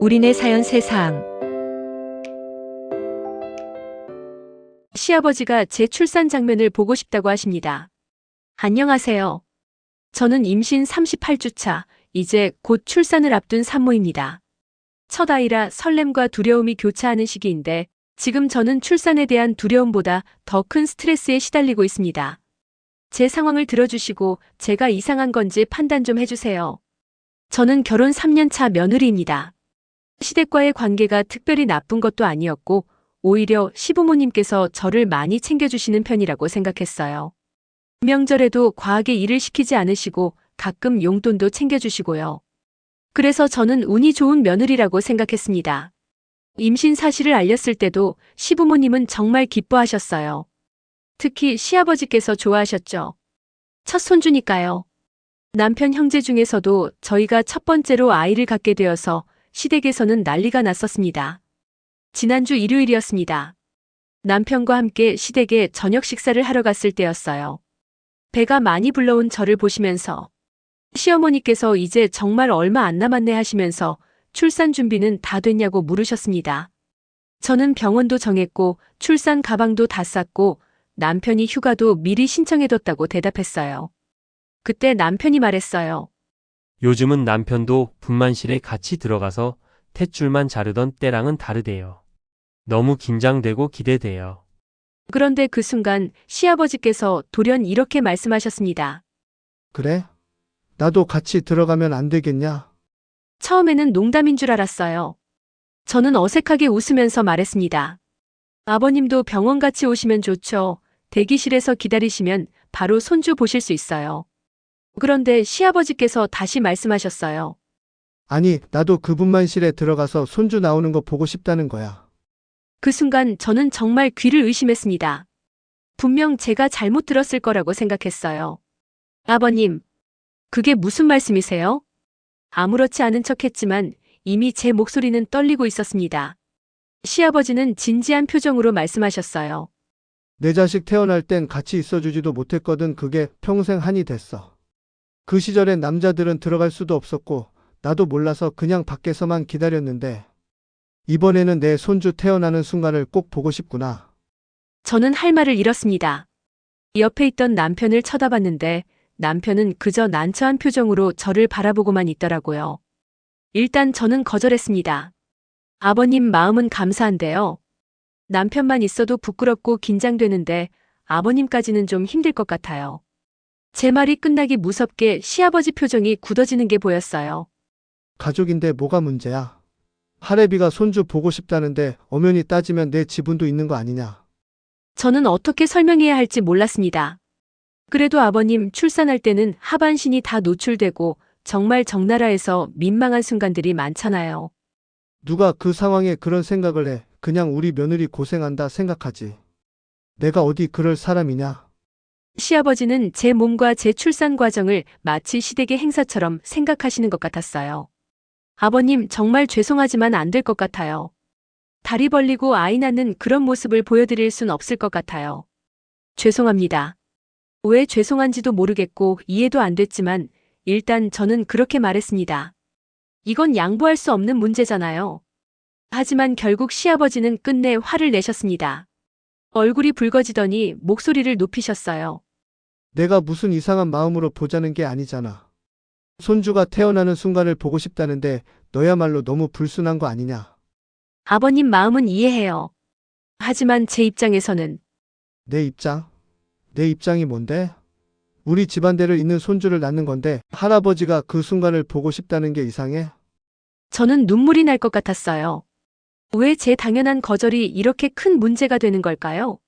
우리네 사연 세상. 시아버지가 제 출산 장면을 보고 싶다고 하십니다. 안녕하세요. 저는 임신 38주차, 이제 곧 출산을 앞둔 산모입니다. 첫 아이라 설렘과 두려움이 교차하는 시기인데 지금 저는 출산에 대한 두려움보다 더 큰 스트레스에 시달리고 있습니다. 제 상황을 들어주시고 제가 이상한 건지 판단 좀 해주세요. 저는 결혼 3년 차 며느리입니다. 시댁과의 관계가 특별히 나쁜 것도 아니었고, 오히려 시부모님께서 저를 많이 챙겨주시는 편이라고 생각했어요. 명절에도 과하게 일을 시키지 않으시고 가끔 용돈도 챙겨주시고요. 그래서 저는 운이 좋은 며느리라고 생각했습니다. 임신 사실을 알렸을 때도 시부모님은 정말 기뻐하셨어요. 특히 시아버지께서 좋아하셨죠. 첫 손주니까요. 남편 형제 중에서도 저희가 첫 번째로 아이를 갖게 되어서 시댁에서는 난리가 났었습니다. 지난주 일요일이었습니다. 남편과 함께 시댁에 저녁 식사를 하러 갔을 때였어요. 배가 많이 불러온 저를 보시면서 시어머니께서 이제 정말 얼마 안 남았네 하시면서 출산 준비는 다 됐냐고 물으셨습니다. 저는 병원도 정했고 출산 가방도 다 쌌고 남편이 휴가도 미리 신청해뒀다고 대답했어요. 그때 남편이 말했어요. 요즘은 남편도 분만실에 같이 들어가서 탯줄만 자르던 때랑은 다르대요. 너무 긴장되고 기대돼요. 그런데 그 순간 시아버지께서 돌연 이렇게 말씀하셨습니다. 그래? 나도 같이 들어가면 안 되겠냐? 처음에는 농담인 줄 알았어요. 저는 어색하게 웃으면서 말했습니다. 아버님도 병원 같이 오시면 좋죠. 대기실에서 기다리시면 바로 손주 보실 수 있어요. 그런데 시아버지께서 다시 말씀하셨어요. 아니, 나도 그분만실에 들어가서 손주 나오는 거 보고 싶다는 거야. 그 순간 저는 정말 귀를 의심했습니다. 분명 제가 잘못 들었을 거라고 생각했어요. 아버님, 그게 무슨 말씀이세요? 아무렇지 않은 척 했지만 이미 제 목소리는 떨리고 있었습니다. 시아버지는 진지한 표정으로 말씀하셨어요. 내 자식 태어날 땐 같이 있어주지도 못했거든 그게 평생 한이 됐어. 그 시절엔 남자들은 들어갈 수도 없었고, 나도 몰라서 그냥 밖에서만 기다렸는데, 이번에는 내 손주 태어나는 순간을 꼭 보고 싶구나. 저는 할 말을 잃었습니다. 옆에 있던 남편을 쳐다봤는데 남편은 그저 난처한 표정으로 저를 바라보고만 있더라고요. 일단 저는 거절했습니다. 아버님 마음은 감사한데요. 남편만 있어도 부끄럽고 긴장되는데 아버님까지는 좀 힘들 것 같아요. 제 말이 끝나기 무섭게 시아버지 표정이 굳어지는 게 보였어요. 가족인데 뭐가 문제야? 할애비가 손주 보고 싶다는데 엄연히 따지면 내 지분도 있는 거 아니냐? 저는 어떻게 설명해야 할지 몰랐습니다. 그래도 아버님 출산할 때는 하반신이 다 노출되고 정말 적나라해서 민망한 순간들이 많잖아요. 누가 그 상황에 그런 생각을 해. 그냥 우리 며느리 고생한다 생각하지. 내가 어디 그럴 사람이냐? 시아버지는 제 몸과 제 출산 과정을 마치 시댁의 행사처럼 생각하시는 것 같았어요. 아버님 정말 죄송하지만 안 될 것 같아요. 다리 벌리고 아이 낳는 그런 모습을 보여드릴 순 없을 것 같아요. 죄송합니다. 왜 죄송한지도 모르겠고 이해도 안 됐지만 일단 저는 그렇게 말했습니다. 이건 양보할 수 없는 문제잖아요. 하지만 결국 시아버지는 끝내 화를 내셨습니다. 얼굴이 붉어지더니 목소리를 높이셨어요. 내가 무슨 이상한 마음으로 보자는 게 아니잖아. 손주가 태어나는 순간을 보고 싶다는데 너야말로 너무 불순한 거 아니냐? 아버님 마음은 이해해요. 하지만 제 입장에서는 내 입장? 내 입장이 뭔데? 우리 집안대를 잇는 손주를 낳는 건데 할아버지가 그 순간을 보고 싶다는 게 이상해? 저는 눈물이 날 것 같았어요. 왜 제 당연한 거절이 이렇게 큰 문제가 되는 걸까요?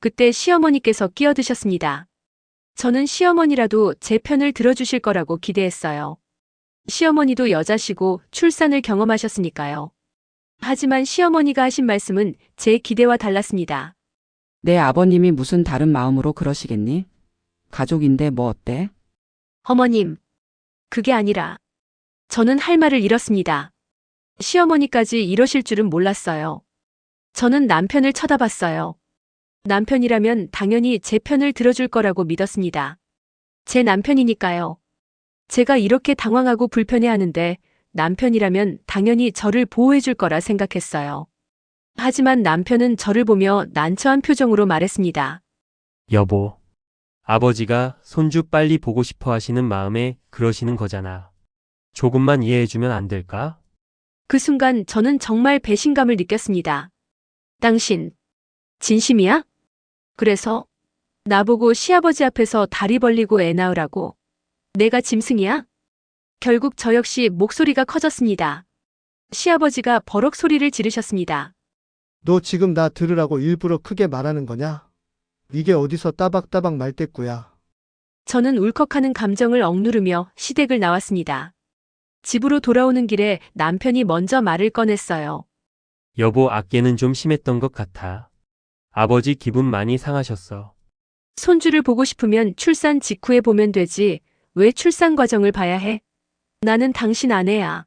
그때 시어머니께서 끼어드셨습니다. 저는 시어머니라도 제 편을 들어주실 거라고 기대했어요. 시어머니도 여자시고 출산을 경험하셨으니까요. 하지만 시어머니가 하신 말씀은 제 기대와 달랐습니다. 내 아버님이 무슨 다른 마음으로 그러시겠니? 가족인데 뭐 어때? 어머님, 그게 아니라 저는 할 말을 잃었습니다. 시어머니까지 이러실 줄은 몰랐어요. 저는 남편을 쳐다봤어요. 남편이라면 당연히 제 편을 들어줄 거라고 믿었습니다. 제 남편이니까요. 제가 이렇게 당황하고 불편해하는데 남편이라면 당연히 저를 보호해줄 거라 생각했어요. 하지만 남편은 저를 보며 난처한 표정으로 말했습니다. 여보. 아버지가 손주 빨리 보고 싶어 하시는 마음에 그러시는 거잖아. 조금만 이해해주면 안 될까? 그 순간 저는 정말 배신감을 느꼈습니다. 당신, 진심이야? 그래서 나보고 시아버지 앞에서 다리 벌리고 애 낳으라고. 내가 짐승이야? 결국 저 역시 목소리가 커졌습니다. 시아버지가 버럭 소리를 지르셨습니다. 너 지금 나 들으라고 일부러 크게 말하는 거냐? 이게 어디서 따박따박 말대꾸야. 저는 울컥하는 감정을 억누르며 시댁을 나왔습니다. 집으로 돌아오는 길에 남편이 먼저 말을 꺼냈어요. 여보 아깨는 좀 심했던 것 같아. 아버지 기분 많이 상하셨어. 손주를 보고 싶으면 출산 직후에 보면 되지. 왜 출산 과정을 봐야 해? 나는 당신 아내야.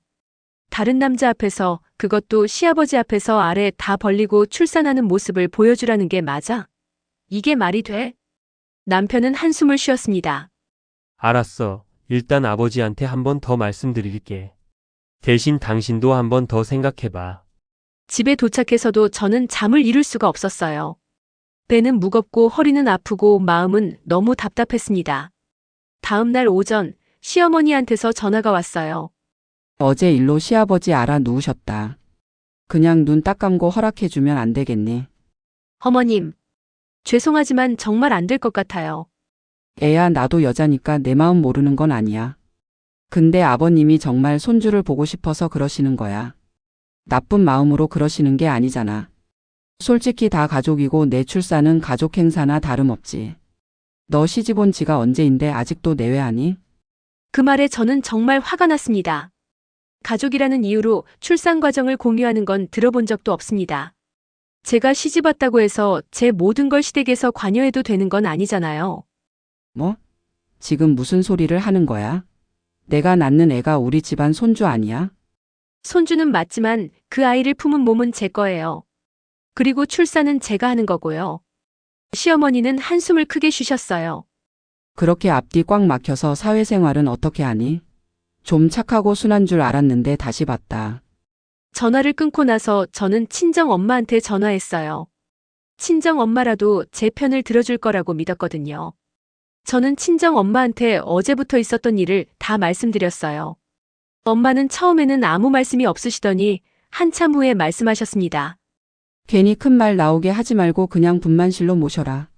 다른 남자 앞에서 그것도 시아버지 앞에서 아래 다 벌리고 출산하는 모습을 보여주라는 게 맞아? 이게 말이 돼? 남편은 한숨을 쉬었습니다. 알았어. 일단 아버지한테 한 번 더 말씀드릴게. 대신 당신도 한 번 더 생각해봐. 집에 도착해서도 저는 잠을 이룰 수가 없었어요. 배는 무겁고 허리는 아프고 마음은 너무 답답했습니다. 다음 날 오전 시어머니한테서 전화가 왔어요. 어제 일로 시아버지 알아 누우셨다. 그냥 눈 딱 감고 허락해주면 안 되겠니? 어머님, 죄송하지만 정말 안 될 것 같아요. 애야 나도 여자니까 내 마음 모르는 건 아니야. 근데 아버님이 정말 손주를 보고 싶어서 그러시는 거야. 나쁜 마음으로 그러시는 게 아니잖아. 솔직히 다 가족이고 내 출산은 가족 행사나 다름없지. 너 시집 온 지가 언제인데 아직도 내외하니? 그 말에 저는 정말 화가 났습니다. 가족이라는 이유로 출산 과정을 공유하는 건 들어본 적도 없습니다. 제가 시집 왔다고 해서 제 모든 걸 시댁에서 관여해도 되는 건 아니잖아요. 뭐? 지금 무슨 소리를 하는 거야? 내가 낳는 애가 우리 집안 손주 아니야? 손주는 맞지만 그 아이를 품은 몸은 제 거예요. 그리고 출산은 제가 하는 거고요. 시어머니는 한숨을 크게 쉬셨어요. 그렇게 앞뒤 꽉 막혀서 사회생활은 어떻게 하니? 좀 착하고 순한 줄 알았는데 다시 봤다. 전화를 끊고 나서 저는 친정 엄마한테 전화했어요. 친정 엄마라도 제 편을 들어줄 거라고 믿었거든요. 저는 친정 엄마한테 어제부터 있었던 일을 다 말씀드렸어요. 엄마는 처음에는 아무 말씀이 없으시더니 한참 후에 말씀하셨습니다. 괜히 큰 말 나오게 하지 말고 그냥 분만실로 모셔라.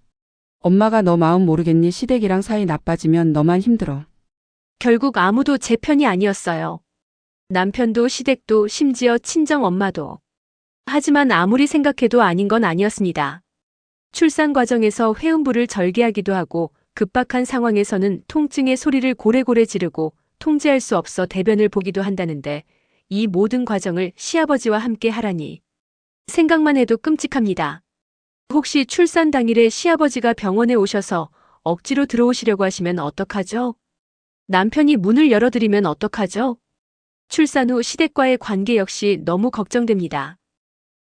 엄마가 너 마음 모르겠니? 시댁이랑 사이 나빠지면 너만 힘들어. 결국 아무도 제 편이 아니었어요. 남편도 시댁도 심지어 친정 엄마도. 하지만 아무리 생각해도 아닌 건 아니었습니다. 출산 과정에서 회음부를 절개하기도 하고 급박한 상황에서는 통증의 소리를 고래고래 지르고 통제할 수 없어 대변을 보기도 한다는데 이 모든 과정을 시아버지와 함께 하라니. 생각만 해도 끔찍합니다. 혹시 출산 당일에 시아버지가 병원에 오셔서 억지로 들어오시려고 하시면 어떡하죠? 남편이 문을 열어드리면 어떡하죠? 출산 후 시댁과의 관계 역시 너무 걱정됩니다.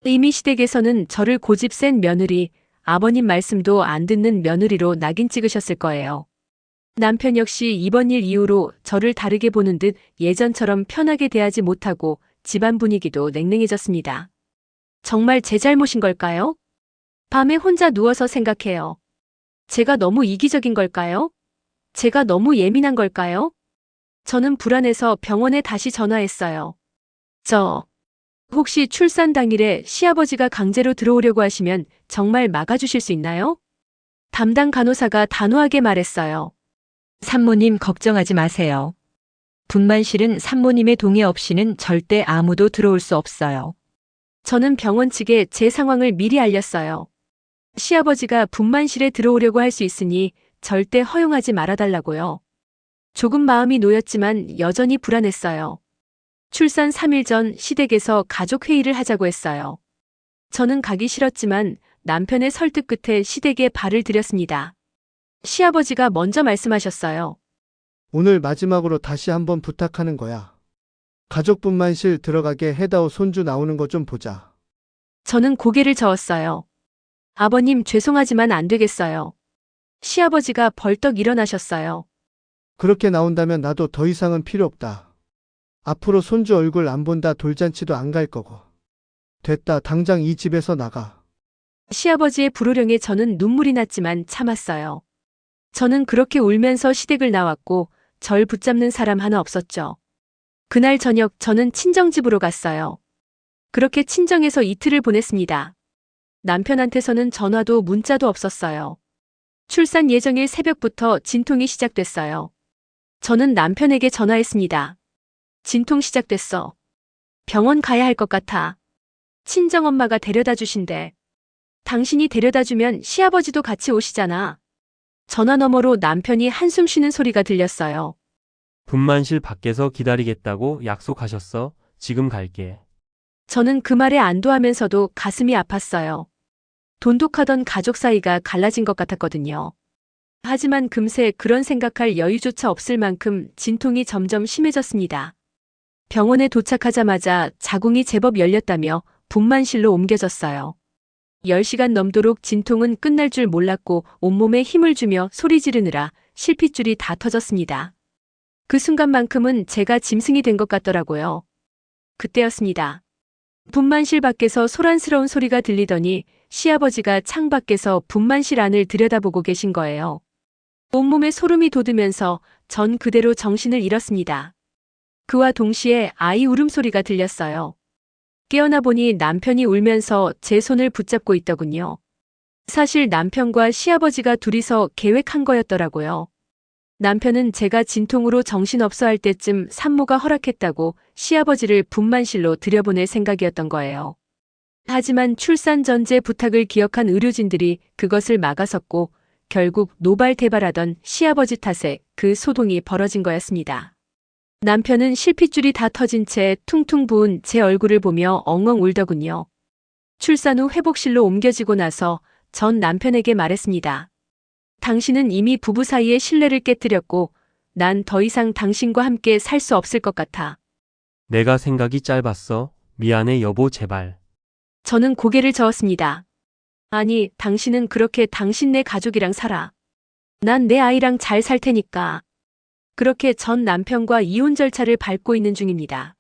이미 시댁에서는 저를 고집 센 며느리, 아버님 말씀도 안 듣는 며느리로 낙인 찍으셨을 거예요. 남편 역시 이번 일 이후로 저를 다르게 보는 듯 예전처럼 편하게 대하지 못하고 집안 분위기도 냉랭해졌습니다. 정말 제 잘못인 걸까요? 밤에 혼자 누워서 생각해요. 제가 너무 이기적인 걸까요? 제가 너무 예민한 걸까요? 저는 불안해서 병원에 다시 전화했어요. 저, 혹시 출산 당일에 시아버지가 강제로 들어오려고 하시면 정말 막아주실 수 있나요? 담당 간호사가 단호하게 말했어요. 산모님 걱정하지 마세요. 분만실은 산모님의 동의 없이는 절대 아무도 들어올 수 없어요. 저는 병원 측에 제 상황을 미리 알렸어요. 시아버지가 분만실에 들어오려고 할 수 있으니 절대 허용하지 말아달라고요. 조금 마음이 놓였지만 여전히 불안했어요. 출산 3일 전 시댁에서 가족 회의를 하자고 했어요. 저는 가기 싫었지만 남편의 설득 끝에 시댁에 발을 들였습니다. 시아버지가 먼저 말씀하셨어요. 오늘 마지막으로 다시 한번 부탁하는 거야. 가족분만 실 들어가게 해다오 손주 나오는 거 좀 보자. 저는 고개를 저었어요. 아버님 죄송하지만 안 되겠어요. 시아버지가 벌떡 일어나셨어요. 그렇게 나온다면 나도 더 이상은 필요 없다. 앞으로 손주 얼굴 안 본다 돌잔치도 안 갈 거고. 됐다. 당장 이 집에서 나가. 시아버지의 불호령에 저는 눈물이 났지만 참았어요. 저는 그렇게 울면서 시댁을 나왔고 절 붙잡는 사람 하나 없었죠. 그날 저녁 저는 친정집으로 갔어요. 그렇게 친정에서 이틀을 보냈습니다. 남편한테서는 전화도 문자도 없었어요. 출산 예정일 새벽부터 진통이 시작됐어요. 저는 남편에게 전화했습니다. 진통 시작됐어. 병원 가야 할 것 같아. 친정엄마가 데려다 주신대. 당신이 데려다 주면 시아버지도 같이 오시잖아. 전화 너머로 남편이 한숨 쉬는 소리가 들렸어요. 분만실 밖에서 기다리겠다고 약속하셨어. 지금 갈게. 저는 그 말에 안도하면서도 가슴이 아팠어요. 돈독하던 가족 사이가 갈라진 것 같았거든요. 하지만 금세 그런 생각할 여유조차 없을 만큼 진통이 점점 심해졌습니다. 병원에 도착하자마자 자궁이 제법 열렸다며 분만실로 옮겨졌어요. 10시간 넘도록 진통은 끝날 줄 몰랐고 온몸에 힘을 주며 소리 지르느라 실핏줄이 다 터졌습니다. 그 순간만큼은 제가 짐승이 된 것 같더라고요. 그때였습니다. 분만실 밖에서 소란스러운 소리가 들리더니 시아버지가 창 밖에서 분만실 안을 들여다보고 계신 거예요. 온몸에 소름이 돋으면서 전 그대로 정신을 잃었습니다. 그와 동시에 아이 울음소리가 들렸어요. 깨어나 보니 남편이 울면서 제 손을 붙잡고 있더군요. 사실 남편과 시아버지가 둘이서 계획한 거였더라고요. 남편은 제가 진통으로 정신없어 할 때쯤 산모가 허락했다고 시아버지를 분만실로 들여보낼 생각이었던 거예요. 하지만 출산 전제 부탁을 기억한 의료진들이 그것을 막아섰고 결국 노발대발하던 시아버지 탓에 그 소동이 벌어진 거였습니다. 남편은 실핏줄이 다 터진 채 퉁퉁 부은 제 얼굴을 보며 엉엉 울더군요. 출산 후 회복실로 옮겨지고 나서 전 남편에게 말했습니다. 당신은 이미 부부 사이의 신뢰를 깨뜨렸고 난 더 이상 당신과 함께 살 수 없을 것 같아. 내가 생각이 짧았어. 미안해 여보 제발. 저는 고개를 저었습니다. 아니, 당신은 그렇게 당신 네 가족이랑 살아. 난 내 아이랑 잘 살 테니까. 그렇게 전 남편과 이혼 절차를 밟고 있는 중입니다.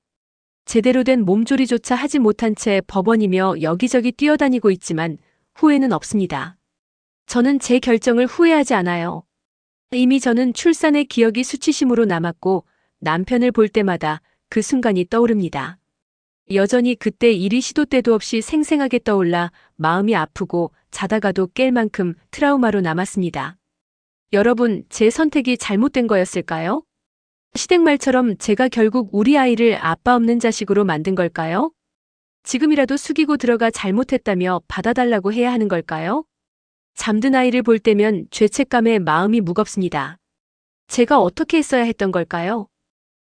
제대로 된 몸조리조차 하지 못한 채 법원이며 여기저기 뛰어다니고 있지만 후회는 없습니다. 저는 제 결정을 후회하지 않아요. 이미 저는 출산의 기억이 수치심으로 남았고 남편을 볼 때마다 그 순간이 떠오릅니다. 여전히 그때 일이 시도 때도 없이 생생하게 떠올라 마음이 아프고 자다가도 깰 만큼 트라우마로 남았습니다. 여러분, 제 선택이 잘못된 거였을까요? 시댁말처럼 제가 결국 우리 아이를 아빠 없는 자식으로 만든 걸까요? 지금이라도 숙이고 들어가 잘못했다며 받아달라고 해야 하는 걸까요? 잠든 아이를 볼 때면 죄책감에 마음이 무겁습니다. 제가 어떻게 했어야 했던 걸까요?